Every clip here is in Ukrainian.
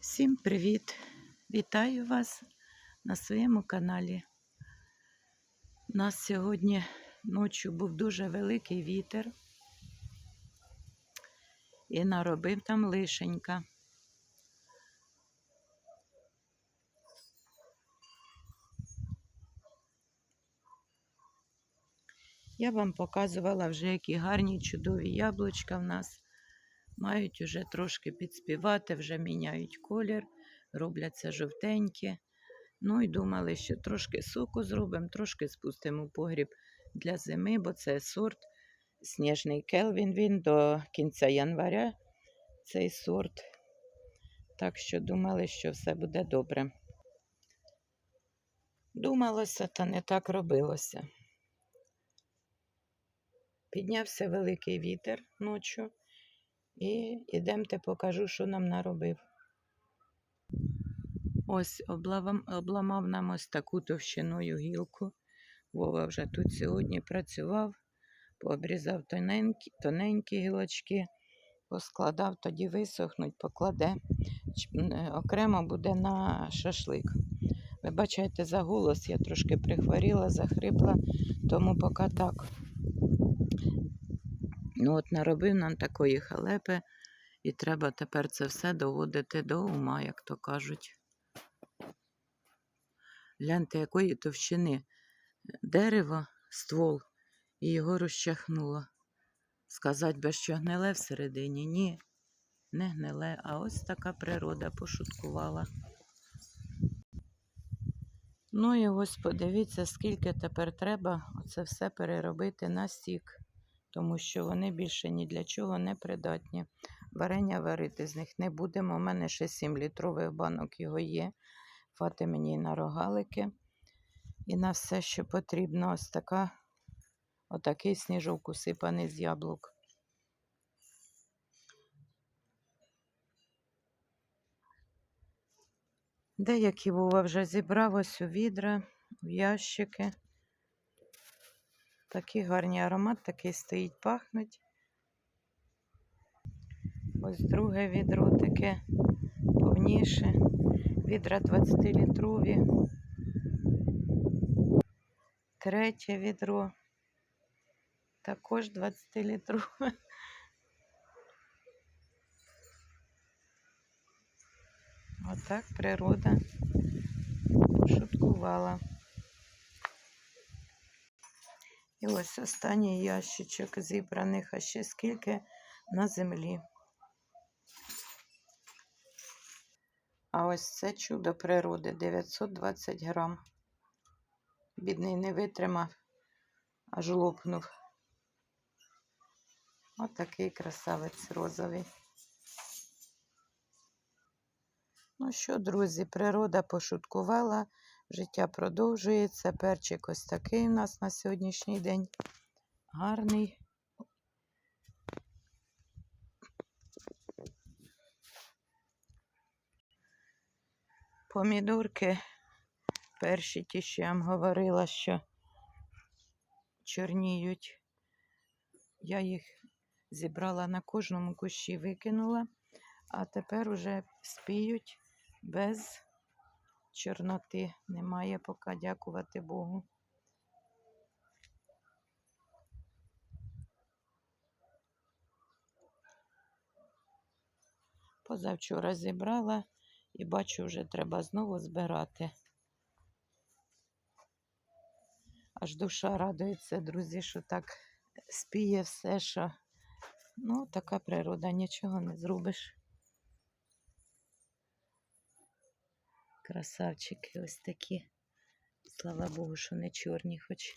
Всім привіт! Вітаю вас на своєму каналі. У нас сьогодні ночі був дуже великий вітер і наробив там лишенька. Я вам показувала вже, які гарні чудові яблучка в нас. Мають уже трошки підспівати, вже міняють колір, робляться жовтенькі. Ну і думали, що трошки соку зробимо, трошки спустимо в погріб для зими, бо це сорт сніжний келвін. Він до кінця января цей сорт. Так що думали, що все буде добре. Думалося, та не так робилося. Піднявся великий вітер ночі. І ідемте покажу, що нам наробив. Ось облавам, обламав нам ось таку товщиною гілку. Вова вже тут сьогодні працював, пообрізав тоненькі, тоненькі гілочки, поскладав, тоді висохнуть, покладе. Окремо буде на шашлик. Ви бачите, за голос я трошки прихворіла, захрипла, тому поки так. Ну, от наробив нам такої халепи, і треба тепер це все доводити до ума, як то кажуть. Гляньте, якої товщини дерево, ствол, і його розчахнуло. Сказать би, що гниле всередині? Ні, не гниле, а ось така природа пошуткувала. Ну і ось подивіться, скільки тепер треба оце все переробити на сік тому що вони більше ні для чого не придатні. Варення варити з них не будемо. У мене ще 7 літрових банок його є. Фати мені на рогалики. І на все, що потрібно, ось така, отакий сніжок усипаний з яблук. Деякі Вова вже зібрав ось у відра, в ящики. Такий гарний аромат, такий стоїть, пахнуть. Ось друге відро таке повніше. Відра 20-літрові. Третє відро. Також 20-літрове. Отак природа пошуткувала. І ось останній ящичок зібраних, а ще скільки на землі. А ось це чудо природи 920 грам. Бідний не витримав, аж лопнув. Отакий красавець розовий. Ну що, друзі, природа пошуткувала. Життя продовжується. Перчик ось такий у нас на сьогоднішній день. Гарний. Помідорки перші ті, що я вам говорила, що чорніють. Я їх зібрала на кожному кущі, викинула, а тепер уже спіють без чорноти немає поки, дякувати Богу. Позавчора зібрала і бачу, вже треба знову збирати. Аж душа радується, друзі, що так спіє все, що ну, така природа, нічого не зробиш. Красавчики ось такі. Слава Богу, що не чорні хоч.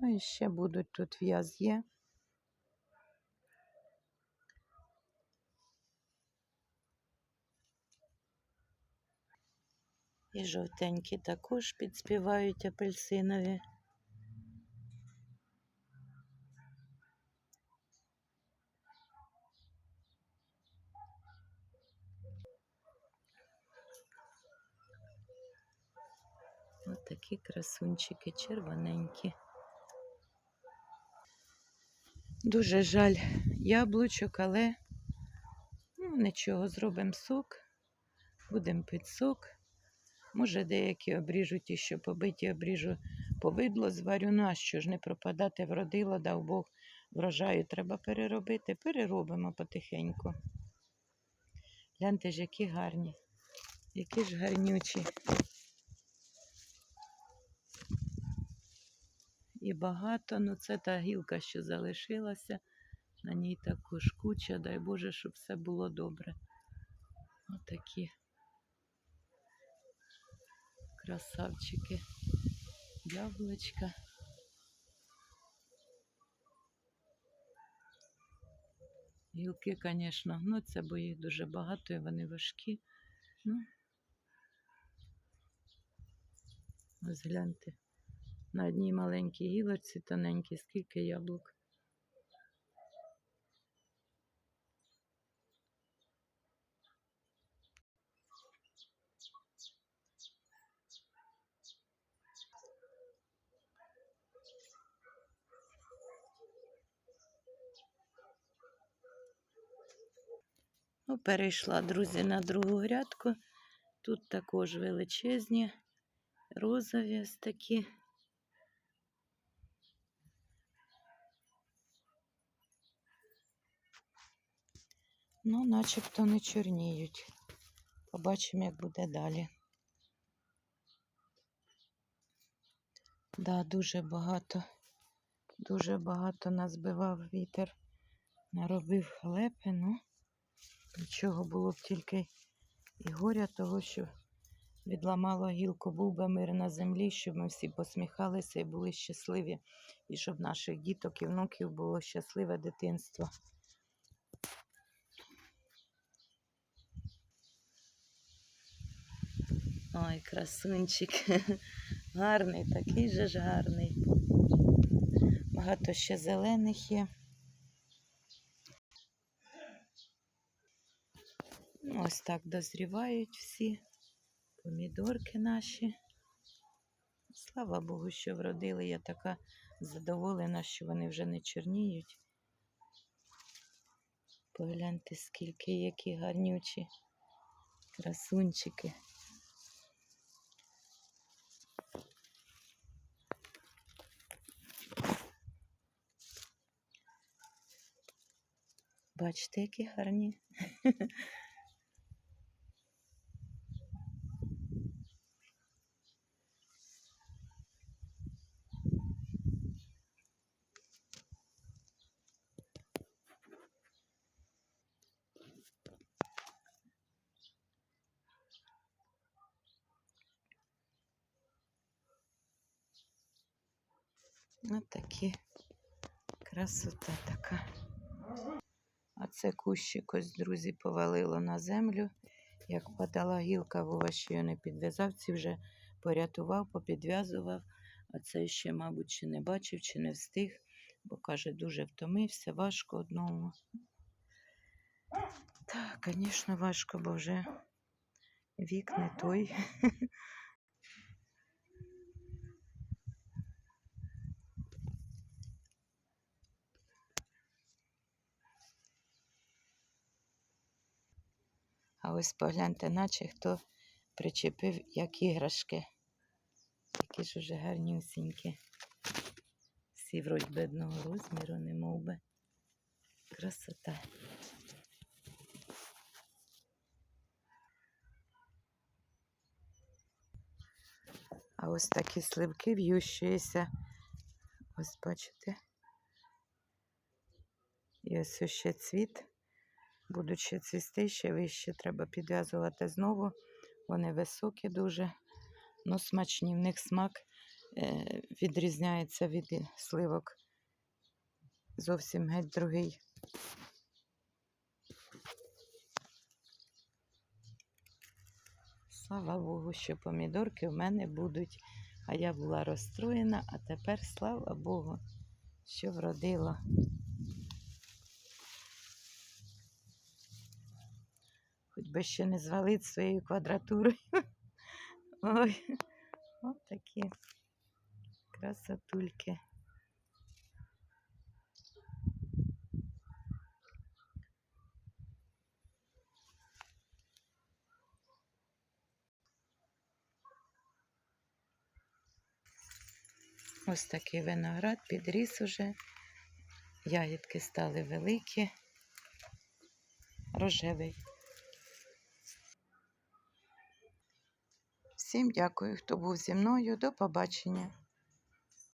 Ну і ще будуть тут в'яз є. І жовтенькі також підспівають апельсинові. Ось такі красунчики червоненькі. Дуже жаль яблучок, але ну, нічого, зробимо сок, будемо пити сок. Може, деякі обріжуть і що побиті, обріжу повидло, зварю. Ну, що ж не пропадати вродило, дав Бог врожаю треба переробити. Переробимо потихеньку. Гляньте ж, які гарні, які ж гарнючі. І багато, ну це та гілка, що залишилася. На ній також куча, дай Боже, щоб все було добре. Отакі красавчики. Яблучка. Гілки, звісно, гнуться, бо їх дуже багато і вони важкі. Ну, ось гляньте. На одній маленькій гілочці тоненькій, скільки яблук. Ну, перейшла, друзі, на другу грядку. Тут також величезні, розові ось такі. Ну, начебто не чорніють. Побачимо, як буде далі. Да, дуже багато, дуже багато назбивав вітер, наробив халепи, ну нічого було б тільки і горя того, що відламало гілку, був би мир на землі, щоб ми всі посміхалися і були щасливі, і щоб наших діток і внуків було щасливе дитинство. Ой, красунчик. Гарний, такий же ж гарний. Багато ще зелених є. Ось так дозрівають всі помідорки наші. Слава Богу, що вродили. Я така задоволена, що вони вже не чорніють. Погляньте, скільки які гарнючі красунчики. Бачите, які гарні. Ось такі красота така. А це кущик ось, друзі, повалило на землю. Як падала гілка, Вова ще не підв'язав, ці вже порятував, попідв'язував. А це ще, мабуть, чи не бачив, чи не встиг, бо каже, дуже втомився, важко одному. Так, звісно, важко, бо вже вік не той. А ось погляньте, наче хто причепив як іграшки. Такі ж уже гарнюсінькі. Всі вроді би одного розміру, не мов би. Красота. А ось такі сливки в'ющуються. Ось бачите. І ось ще цвіт. Будучи цвісти, ще вище треба підв'язувати знову. Вони високі дуже, ну смачні. В них смак е, відрізняється від сливок. Зовсім геть другий. Слава Богу, що помідорки в мене будуть. А я була розстроєна, а тепер, слава Богу, що вродила. хоч би ще не звалить своєю квадратурою. Ой, от такі красотульки. Ось такий виноград підріс уже, ягідки стали великі, рожевий. Всім дякую, хто був зі мною. До побачення.